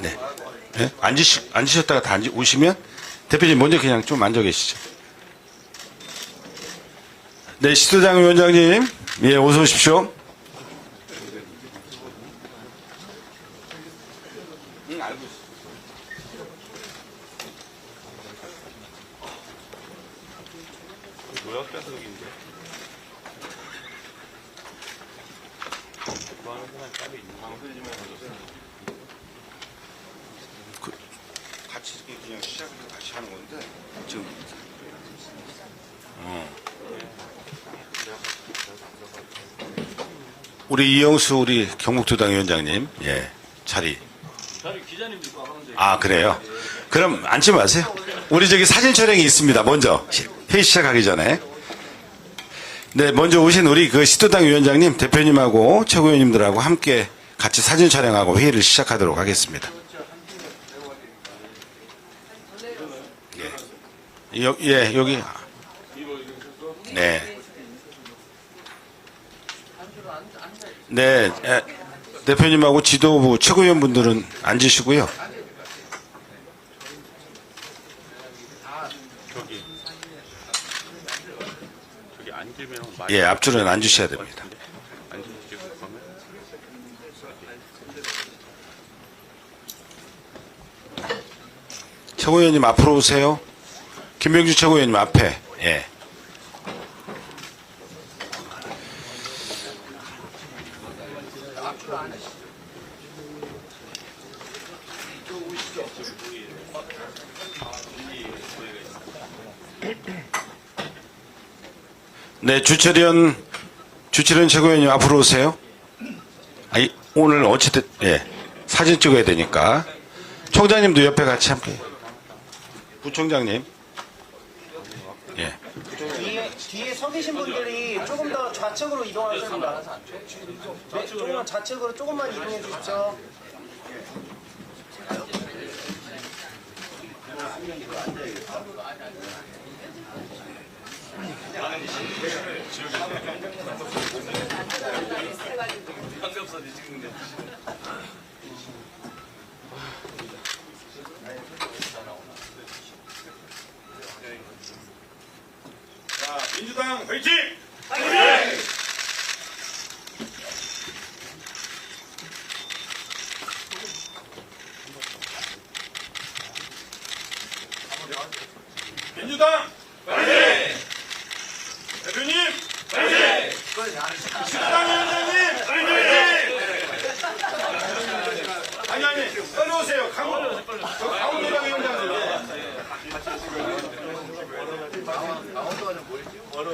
네. 네? 앉으시, 앉으셨다가 다 앉으, 오시면 대표님 먼저 그냥 좀 앉아 계시죠. 네, 시도장 위원장님. 예, 어서 오십시오. 같이 이렇게 그냥 시작을 다시 하는 건데 지금 어. 우리 이영수 우리 경북도당 위원장님 예 자리. 아 그래요? 그럼 앉지 마세요. 우리 저기 사진 촬영이 있습니다. 먼저 시- 회의 시작하기 전에. 네 먼저 오신 우리 그 시도당 위원장님 대표님하고 최고위원님들하고 함께 같이 사진 촬영하고 회의를 시작하도록 하겠습니다. 여, 예, 여기. 네. 네, 에, 대표님하고 지도부 최고위원분들은 앉으시고요. 예, 앞줄은 앉으셔야 됩니다. 최고위원님 앞으로 오세요. 김병주 최고위원님 앞에. 예. 네, 주철현, 주철현 최고위원님 앞으로 오세요. 아니, 오늘 어찌됐, 예. 사진 찍어야 되니까. 총장님도 옆에 같이 함께. 부총장님. 예. 뒤에, 서 계신 분들이 조금 더 좌측으로 이동하십니다. 네, 조금만 좌측으로 조금만 이동해 주십시오. 자, 민주당 화이팅! 민주당 화이팅! 대표님 화이팅! 민주당 위원장님 화이팅! 아니 아니 빨리 오세요. 강원 저 강원도당 위원장님.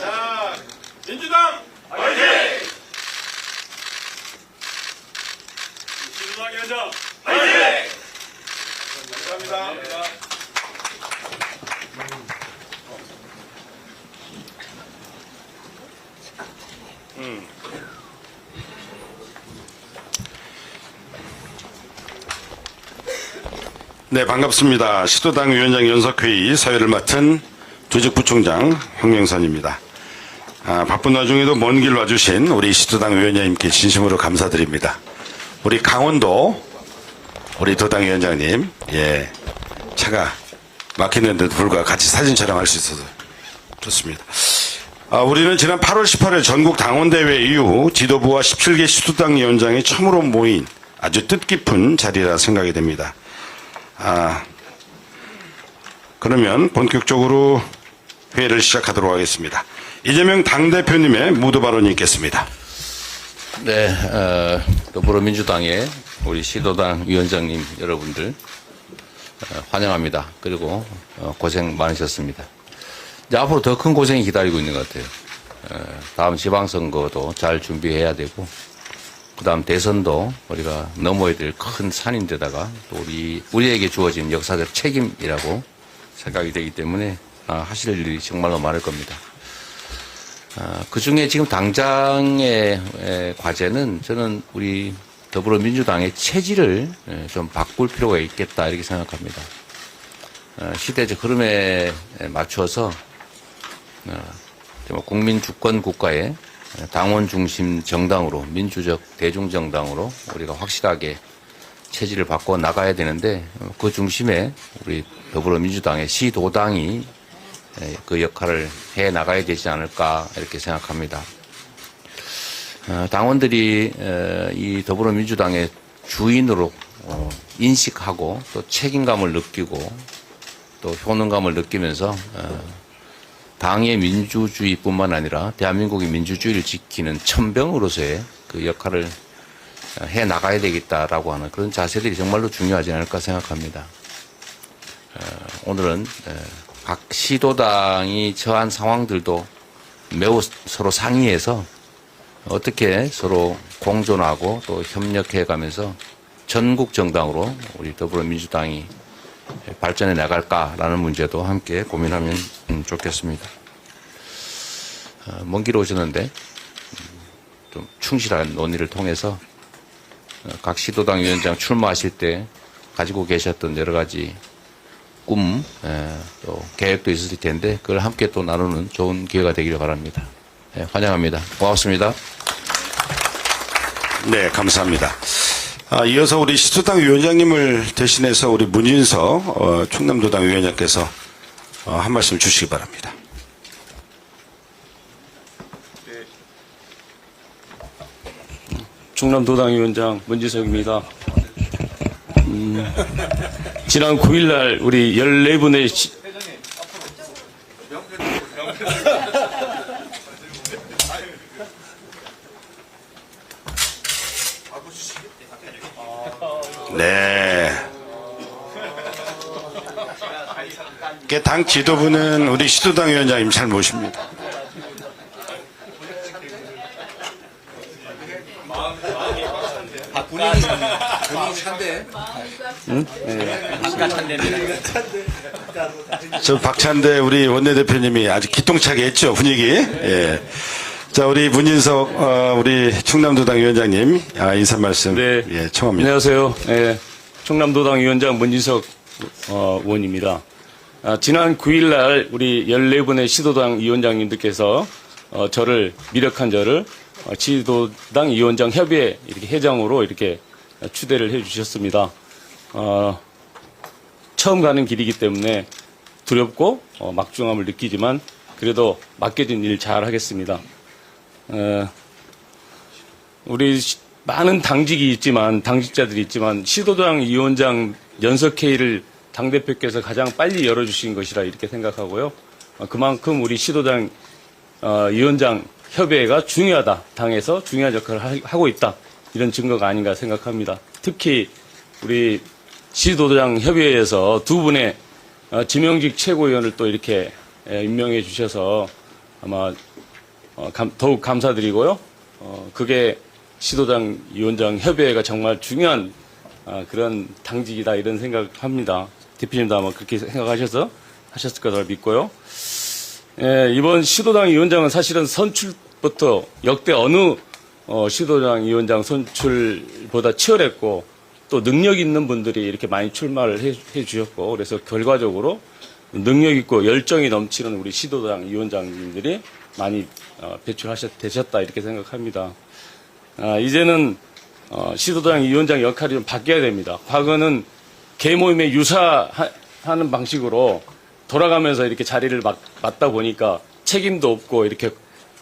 자, 민주당 화이팅! 민주당 위원장 화이팅! 감사합니다. 네, 반갑습니다. 시도당 위원장 연석회의 사회를 맡은 조직부총장 홍영선입니다. 아, 바쁜 와중에도 먼 길 와주신 우리 시도당 위원장님께 진심으로 감사드립니다. 우리 강원도 우리 도당 위원장님, 예, 차가 막히는데도 불구하고 같이 사진 촬영할 수 있어서 좋습니다. 아, 우리는 지난 8월 18일 전국 당원대회 이후 지도부와 17개 시도당 위원장이 처음으로 모인 아주 뜻깊은 자리라 생각이 됩니다. 아, 그러면 본격적으로 회의를 시작하도록 하겠습니다. 이재명 당대표님의 무도 발언이 있겠습니다. 네, 어, 더불어민주당의 우리 시도당 위원장님 여러분들 어, 환영합니다. 그리고 어, 고생 많으셨습니다. 이제 앞으로 더 큰 고생이 기다리고 있는 것 같아요. 어, 다음 지방선거도 잘 준비해야 되고, 그 다음 대선도 우리가 넘어야 될 큰 산인데다가 또 우리, 우리에게 주어진 역사적 책임이라고 생각이 되기 때문에 아, 하실 일이 정말로 많을 겁니다. 그 중에 지금 당장의 에, 과제는 저는 우리 더불어민주당의 체질을 에, 좀 바꿀 필요가 있겠다 이렇게 생각합니다. 어, 시대적 흐름에 에, 맞춰서 어, 정말 국민 주권 국가의 당원 중심 정당으로 민주적 대중정당으로 우리가 확실하게 체질을 바꿔 나가야 되는데 그 중심에 우리 더불어민주당의 시도당이 에, 그 역할을 해 나가야 되지 않을까 이렇게 생각합니다. 어, 당원들이 에, 이 더불어민주당의 주인으로 어, 인식하고 또 책임감을 느끼고 또 효능감을 느끼면서 어, 당의 민주주의뿐만 아니라 대한민국의 민주주의를 지키는 천병으로서의 그 역할을 해 나가야 되겠다라고 하는 그런 자세들이 정말로 중요하지 않을까 생각합니다. 어, 오늘은 에, 각 시도당이 처한 상황들도 매우 서로 상의해서 어떻게 서로 공존하고 또 협력해 가면서 전국 정당으로 우리 더불어민주당이 발전해 나갈까라는 문제도 함께 고민하면 음, 좋겠습니다. 어, 먼길 오셨는데 음, 좀 충실한 논의를 통해서 어, 각 시도당 위원장 출마하실 때 가지고 계셨던 여러 가지 꿈, 에, 또 계획도 있을 텐데 그걸 함께 또 나누는 좋은 기회가 되기를 바랍니다. 예, 환영합니다. 고맙습니다. 네, 감사합니다. 아, 이어서 우리 시도당 위원장님을 대신해서 우리 문인석 어, 충남도당 위원장께서 어, 한 말씀 주시기 바랍니다. 충남도당 위원장 문지석입니다. 음, 지난 9일날 우리 14분의 네. 당 지도부는 우리 시도당 위원장님 잘 모십니다. 저 박찬대 우리 원내대표님이 아주 기똥차게 했죠 분위기. 예. 자 우리 문인석 어, 우리 충남도당 위원장님 아, 인사 말씀 네. 예, 청합니다. 안녕하세요. 예, 충남도당 위원장 문지석 어, 의원입니다. 아, 지난 9일날 우리 14분의 시도당 위원장님들께서 어, 저를 미력한 저를 어, 시도당 위원장 협의회 이렇게 회장으로 이렇게 추대를 해 주셨습니다. 어, 처음 가는 길이기 때문에 두렵고 어, 막중함을 느끼지만 그래도 맡겨진 일 잘 하겠습니다. 어, 우리 시- 많은 당직이 있지만 당직자들이 있지만 시도당 위원장 연석회의를 당 대표께서 가장 빨리 열어주신 것이라 이렇게 생각하고요. 어, 그만큼 우리 시도당 어, 위원장 협의회가 중요하다. 당에서 중요한 역할을 하- 하고 있다. 이런 증거가 아닌가 생각합니다. 특히 우리 시도당 협의회에서 두 분의 어, 지명직 최고위원을 또 이렇게 에, 임명해 주셔서 아마 어, 감- 더욱 감사드리고요. 어, 그게 시도당 위원장 협의회가 정말 중요한 아, 그런 당직이다 이런 생각합니다. 대표님도 아마 그렇게 생각하셔서 하셨을 거라 믿고요. 예, 이번 시도당 위원장은 사실은 선출부터 역대 어느 어, 시도당 위원장 선출보다 치열했고 또 능력 있는 분들이 이렇게 많이 출마를 해, 해 주셨고 그래서 결과적으로 능력 있고 열정이 넘치는 우리 시도당 위원장님들이 많이 어, 배출하셨 되셨다 이렇게 생각합니다. 아, 이제는 어, 시도당 위원장 역할이 좀 바뀌어야 됩니다. 과거는 개모임에 유사하는 방식으로 돌아가면서 이렇게 자리를 맡, 맡다 보니까 책임도 없고 이렇게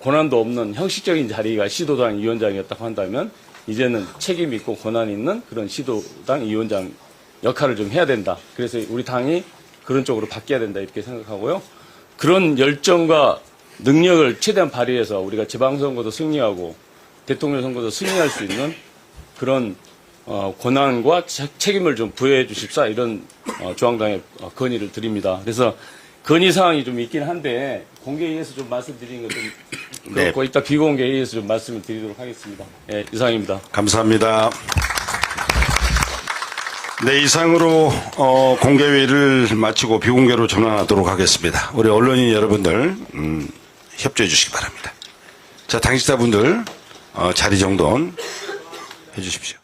권한도 없는 형식적인 자리가 시도당 위원장이었다고 한다면 이제는 책임 있고 권한 있는 그런 시도당 위원장 역할을 좀 해야 된다. 그래서 우리 당이 그런 쪽으로 바뀌어야 된다 이렇게 생각하고요. 그런 열정과 능력을 최대한 발휘해서 우리가 지방선거도 승리하고 대통령 선거도 승리할 수 있는 그런 어, 권한과 책- 책임을 좀 부여해 주십사 이런 어, 중앙당에 어, 건의를 드립니다. 그래서 건의 사항이 좀 있긴 한데 공개회의에서 좀 말씀드리는 것좀 네. 그렇고 이따 비공개회의에서 좀 말씀을 드리도록 하겠습니다. 예, 이상입니다. 감사합니다. 네, 이상으로 어, 공개회의를 마치고 비공개로 전환하도록 하겠습니다. 우리 언론인 여러분들 음, 협조해 주시기 바랍니다. 자, 당직자분들 어, 자리 정돈 해 주십시오.